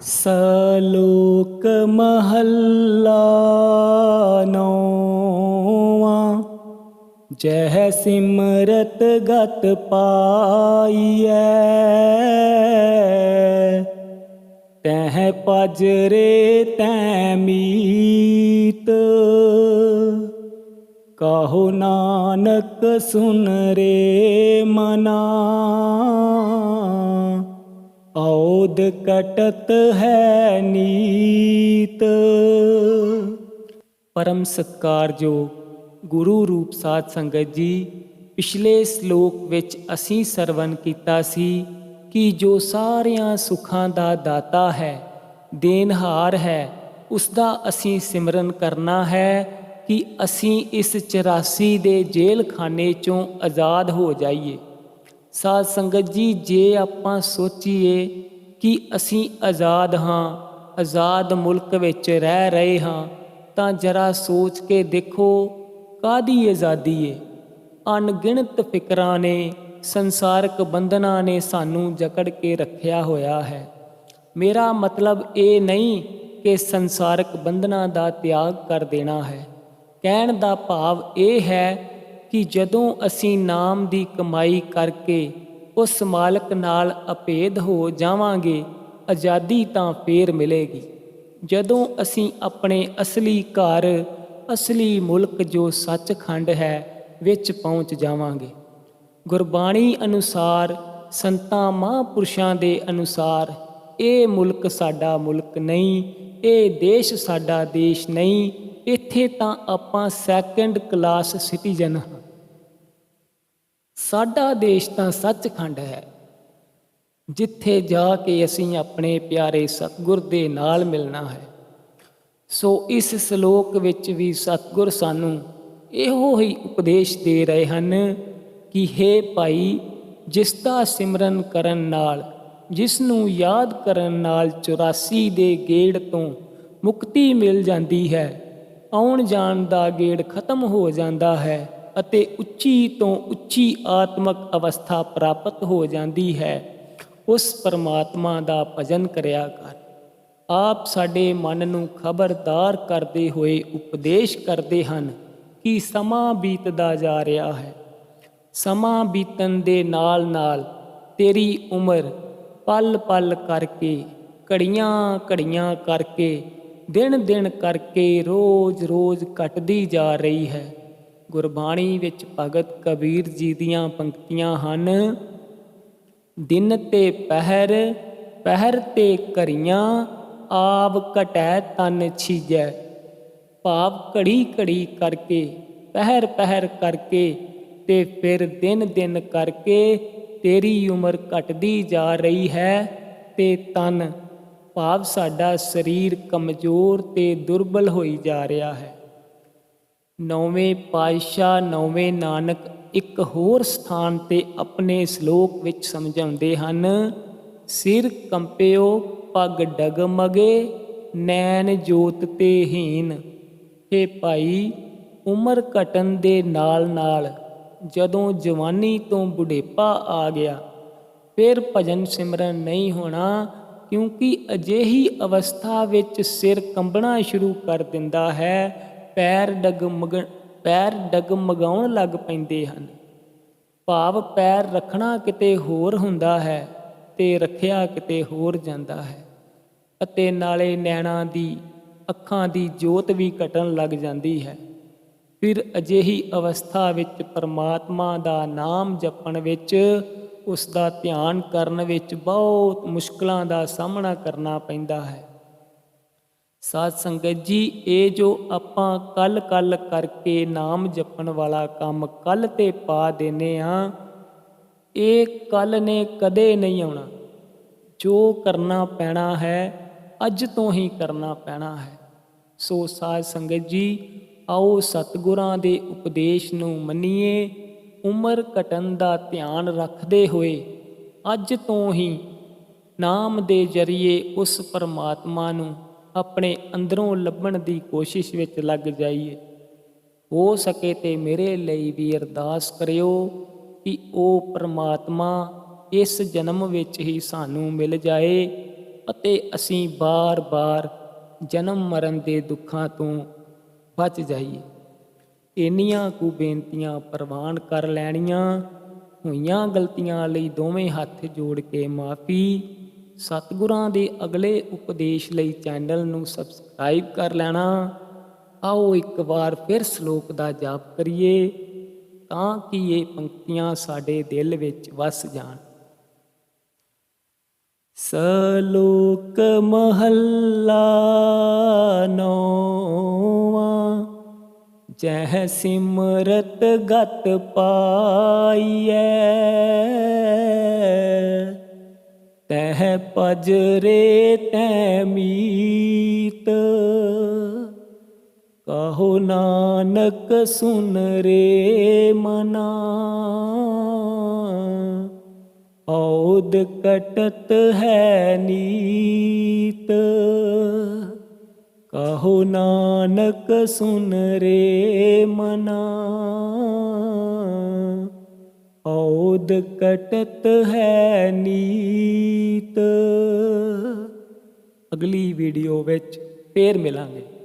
ਸਲੋਕ ਮਹੱਲਾ ਨੌਵਾਂ ਜਹ ਸਿਮਰਤ ਗਤ ਪਾਈਐ ਤਹ ਪਜਰੇ ਤੈ ਮੀਤ ਕਹੋ ਨਾਨਕ ਸੁਨ ਰੇ ਮਨਾ ਔਦ ਕਟਤ ਹੈ ਨੀਤ। ਪਰਮ ਸਤਕਾਰਯੋਗ ਗੁਰੂ ਰੂਪ ਸਾਧ ਸੰਗਤ ਜੀ, ਪਿਛਲੇ ਸ਼ਲੋਕ ਵਿੱਚ ਅਸੀਂ ਸਰਵਨ ਕੀਤਾ ਸੀ ਕਿ ਜੋ ਸਾਰਿਆਂ ਸੁੱਖਾਂ ਦਾ ਦਾਤਾ ਹੈ, ਦੇਨਹਾਰ ਹੈ, ਉਸ ਦਾ ਅਸੀਂ ਸਿਮਰਨ ਕਰਨਾ ਹੈ ਕਿ ਅਸੀਂ ਇਸ 84 ਦੇ ਜੇਲ੍ਹ ਖਾਨੇ ਚੋਂ ਆਜ਼ਾਦ ਹੋ ਜਾਈਏ। ਸਾਧ ਸੰਗਤ ਜੀ, ਜੇ ਆਪਾਂ ਸੋਚੀਏ ਕਿ ਅਸੀਂ ਆਜ਼ਾਦ ਹਾਂ, ਆਜ਼ਾਦ ਮੁਲਕ ਵਿੱਚ ਰਹਿ ਰਹੇ ਹਾਂ, ਤਾਂ ਜਰਾ ਸੋਚ ਕੇ ਦੇਖੋ ਕਾਦੀ ਆਜ਼ਾਦੀ ਏ। ਅਣਗਿਣਤ ਫਿਕਰਾਂ ਨੇ, ਸੰਸਾਰਕ ਬੰਧਨਾਂ ਨੇ ਸਾਨੂੰ ਜਕੜ ਕੇ ਰੱਖਿਆ ਹੋਇਆ ਹੈ। ਮੇਰਾ ਮਤਲਬ ਇਹ ਨਹੀਂ ਕਿ ਸੰਸਾਰਕ ਬੰਧਨਾਂ ਦਾ ਤਿਆਗ ਕਰ ਦੇਣਾ ਹੈ। ਕਹਿਣ ਦਾ ਭਾਵ ਇਹ ਹੈ ਕਿ ਜਦੋਂ ਅਸੀਂ ਨਾਮ ਦੀ ਕਮਾਈ ਕਰਕੇ ਉਸ ਮਾਲਕ ਨਾਲ ਅਪੇਧ ਹੋ ਜਾਵਾਂਗੇ, ਆਜ਼ਾਦੀ ਤਾਂ ਫੇਰ ਮਿਲੇਗੀ। ਜਦੋਂ ਅਸੀਂ ਆਪਣੇ ਅਸਲੀ ਘਰ, ਅਸਲੀ ਮੁਲਕ ਜੋ ਸੱਚਖੰਡ ਹੈ, ਵਿੱਚ ਪਹੁੰਚ ਜਾਵਾਂਗੇ। ਗੁਰਬਾਣੀ ਅਨੁਸਾਰ, ਸੰਤਾਂ ਮਹਾਂਪੁਰਸ਼ਾਂ ਦੇ ਅਨੁਸਾਰ, ਇਹ ਮੁਲਕ ਸਾਡਾ ਮੁਲਕ ਨਹੀਂ, ਇਹ ਦੇਸ਼ ਸਾਡਾ ਦੇਸ਼ ਨਹੀਂ, ਇੱਥੇ ਤਾਂ ਆਪਾਂ ਸੈਕੰਡ ਕਲਾਸ ਸਿਟੀਜ਼ਨ ਹਾਂ। ਸਾਡਾ ਦੇਸ਼ ਤਾਂ ਸੱਚਖੰਡ ਹੈ। ਜਿੱਥੇ ਜਾ ਕੇ ਅਸੀਂ ਆਪਣੇ ਪਿਆਰੇ ਸਤਿਗੁਰ ਦੇ ਨਾਲ ਮਿਲਣਾ ਹੈ, ਸੋ ਇਸ ਸ਼ਲੋਕ ਵਿੱਚ ਵੀ ਸਤਿਗੁਰ ਸਾਨੂੰ ਇਹੋ ਹੀ ਉਪਦੇਸ਼ ਦੇ ਰਹੇ ਹਨ ਕਿ हे ਭਾਈ, ਜਿਸ ਦਾ ਸਿਮਰਨ ਕਰਨ ਨਾਲ, ਜਿਸ ਨੂੰ ਯਾਦ ਕਰਨ ਨਾਲ 84 ਦੇ ਗੇੜ ਤੋਂ ਮੁਕਤੀ ਮਿਲ ਜਾਂਦੀ ਹੈ, ਆਉਣ ਜਾਣ ਦਾ ਗੇੜ ਖਤਮ ਹੋ ਜਾਂਦਾ ਹੈ ਅਤੇ ਉੱਚੀ ਤੋਂ ਉੱਚੀ ਆਤਮਕ ਅਵਸਥਾ ਪ੍ਰਾਪਤ ਹੋ ਜਾਂਦੀ ਹੈ, ਉਸ ਪਰਮਾਤਮਾ ਦਾ ਭਜਨ ਕਰਿਆ ਕਰ। ਆਪ ਸਾਡੇ ਮਨ ਨੂੰ ਖਬਰਦਾਰ ਕਰਦੇ ਹੋਏ ਉਪਦੇਸ਼ ਕਰਦੇ ਹਨ ਕਿ ਸਮਾਂ ਬੀਤਦਾ ਜਾ ਰਿਹਾ ਹੈ। ਸਮਾਂ ਬੀਤਣ ਦੇ ਨਾਲ ਨਾਲ ਤੇਰੀ ਉਮਰ ਪਲ ਪਲ ਕਰਕੇ ਘੜੀਆਂ ਘੜੀਆਂ ਕਰਕੇ ਦਿਨ ਦਿਨ ਕਰਕੇ ਰੋਜ਼ ਰੋਜ਼ ਘਟਦੀ ਜਾ ਰਹੀ ਹੈ। ਗੁਰਬਾਣੀ ਵਿੱਚ ਭਗਤ ਕਬੀਰ ਜੀ ਦੀਆਂ ਪੰਕਤੀਆਂ ਹਨ। ਦਿਨ ਤੇ ਪਹਿਰ ਪਹਿਰ ਤੇ ਕਰੀਆਂ ਆਪ ਘਟੈ ਤਨ ਛੀਜੈ। ਭਾਵ ਘੜੀ ਘੜੀ ਕਰਕੇ, ਪਹਿਰ ਪਹਿਰ ਕਰਕੇ ਤੇ ਫਿਰ ਦਿਨ ਦਿਨ ਕਰਕੇ ਤੇਰੀ ਉਮਰ ਘਟਦੀ ਜਾ ਰਹੀ ਹੈ ਤੇ ਤਨ। ਭਾਵ ਸਾਡਾ ਸਰੀਰ ਕਮਜ਼ੋਰ ਤੇ ਦੁਰਬਲ ਹੋਈ ਜਾ ਰਿਹਾ ਹੈ। ਨੌਵੇਂ ਪਾਤਸ਼ਾਹ, ਨੌਵੇਂ ਨਾਨਕ ਇੱਕ ਹੋਰ ਸਥਾਨ ਤੇ ਆਪਣੇ ਸ਼ਲੋਕ ਵਿੱਚ ਸਮਝਾਉਂਦੇ ਹਨ, ਸਿਰ ਕੰਪਿਓ, ਪੱਗ ਡਗਮਗੇ, ਨੈਣ ਜੋਤ ਤੇ ਹੀਨ हे ਭਾਈ, ਉਮਰ ਘਟਣ ਦੇ ਨਾਲ ਨਾਲ ਜਦੋਂ ਜਵਾਨੀ ਤੋਂ ਬੁਢੇਪਾ ਆ ਗਿਆ, ਫਿਰ ਭਜਨ ਸਿਮਰਨ ਨਹੀਂ ਹੋਣਾ, ਕਿਉਂਕਿ ਅਜਿਹੀ ਅਵਸਥਾ ਵਿੱਚ ਸਿਰ ਕੰਬਣਾ ਸ਼ੁਰੂ ਕਰ ਦਿੰਦਾ ਹੈ ਪੈਰ ਡਗਮਗ, ਪੈਰ ਡਗਮਗਾਉਣ ਲੱਗ ਪੈਂਦੇ ਹਨ। ਭਾਵ ਪੈਰ ਰੱਖਣਾ ਕਿਤੇ ਹੋਰ ਹੁੰਦਾ ਹੈ ਤੇ ਰੱਖਿਆ ਕਿਤੇ ਹੋਰ ਜਾਂਦਾ ਹੈ। ਅਤੇ ਨਾਲੇ ਨੈਣਾ ਦੀ, ਅੱਖਾਂ ਦੀ ਜੋਤ ਵੀ ਘਟਣ ਲੱਗ ਜਾਂਦੀ ਹੈ। ਫਿਰ ਅਜਿਹੀ ਅਵਸਥਾ ਵਿੱਚ ਪਰਮਾਤਮਾ ਦਾ ਨਾਮ ਜਪਣ ਵਿੱਚ ਉਸ ਦਾ ਧਿਆਨ ਕਰਨ ਵਿੱਚ ਬਹੁਤ ਮੁਸ਼ਕਲਾਂ ਦਾ ਸਾਹਮਣਾ ਕਰਨਾ ਪੈਂਦਾ ਹੈ। ਸਾਧ ਸੰਗਤ ਜੀ, ਇਹ ਜੋ ਆਪਾਂ ਕੱਲ ਕੱਲ ਕਰਕੇ ਨਾਮ ਜਪਣ ਵਾਲਾ ਕੰਮ ਕੱਲ ਤੇ ਪਾ ਦੇਨੇ ਆ, ਇਹ ਕੱਲ ਨੇ ਕਦੇ ਨਹੀਂ ਆਉਣਾ। ਜੋ ਕਰਨਾ ਪੈਣਾ ਹੈ, ਅੱਜ ਤੋਂ ਹੀ ਕਰਨਾ ਪੈਣਾ ਹੈ। ਸੋ ਸਾਧ ਸੰਗਤ ਜੀ, ਆਓ ਸਤਿਗੁਰਾਂ ਦੇ ਉਪਦੇਸ਼ ਨੂੰ ਮੰਨੀਏ, ਉਮਰ ਘਟਨ ਦਾ ਧਿਆਨ ਰੱਖਦੇ ਹੋਏ, ਅੱਜ ਤੋਂ ਹੀ ਨਾਮ ਦੇ ਜਰੀਏ ਉਸ ਪਰਮਾਤਮਾ ਨੂੰ ਆਪਣੇ ਅੰਦਰੋਂ ਲੱਭਣ ਦੀ ਕੋਸ਼ਿਸ਼ ਵਿੱਚ ਲੱਗ ਜਾਈਏ। ਹੋ ਸਕੇ ਤੇ ਮੇਰੇ ਲਈ ਵੀ ਅਰਦਾਸ ਕਰਿਓ ਕਿ ਉਹ ਪਰਮਾਤਮਾ ਇਸ ਜਨਮ ਵਿੱਚ ਹੀ ਸਾਨੂੰ ਮਿਲ ਜਾਏ ਅਤੇ ਅਸੀਂ ਬਾਰ-ਬਾਰ ਜਨਮ ਮਰਨ ਦੇ ਦੁੱਖਾਂ ਤੋਂ ਬਚ ਜਾਈਏ। ਇੰਨੀਆਂ ਕੁ ਬੇਨਤੀਆਂ ਪ੍ਰਵਾਨ ਕਰ ਲੈਣੀਆਂ, ਹੋਈਆਂ ਗਲਤੀਆਂ ਲਈ ਦੋਵੇਂ ਹੱਥ ਜੋੜ ਕੇ ਮਾਫੀ ਸਤਿਗੁਰਾਂ ਦੇ ਅਗਲੇ ਉਪਦੇਸ਼ ਲਈ ਚੈਨਲ ਨੂੰ ਸਬਸਕ੍ਰਾਈਬ ਕਰ ਲੈਣਾ। ਆਓ ਇੱਕ ਵਾਰ ਫਿਰ ਸ਼ਲੋਕ ਦਾ ਜਾਪ ਕਰੀਏ ਤਾਂ ਕਿ ਇਹ ਪੰਕਤੀਆਂ ਸਾਡੇ ਦਿਲ ਵਿੱਚ ਵਸ ਜਾਣ। ਸਲੋਕ ਮਹੱਲਾ ਨੌਵਾਂ, ਜਹ ਸਿਮਰਤ ਗਤ ਪਾਈਐ। ਤਹ ਪਜਰੇ ਤੈ ਮੀਤ, ਕਹੋ ਨਾਨਕ ਸੁਨ ਰੇ ਮਨਾ, ਔਦ ਕਟਤ ਹੈ ਨੀਤ, ਕਹੋ ਨਾਨਕ ਸੁਨ ਰੇ ਮਨਾ। ਔਦ ਕਟਤ ਹੈ ਨੀਤ। ਅਗਲੀ ਵੀਡੀਓ ਵਿੱਚ ਫੇਰ ਮਿਲਾਂਗੇ।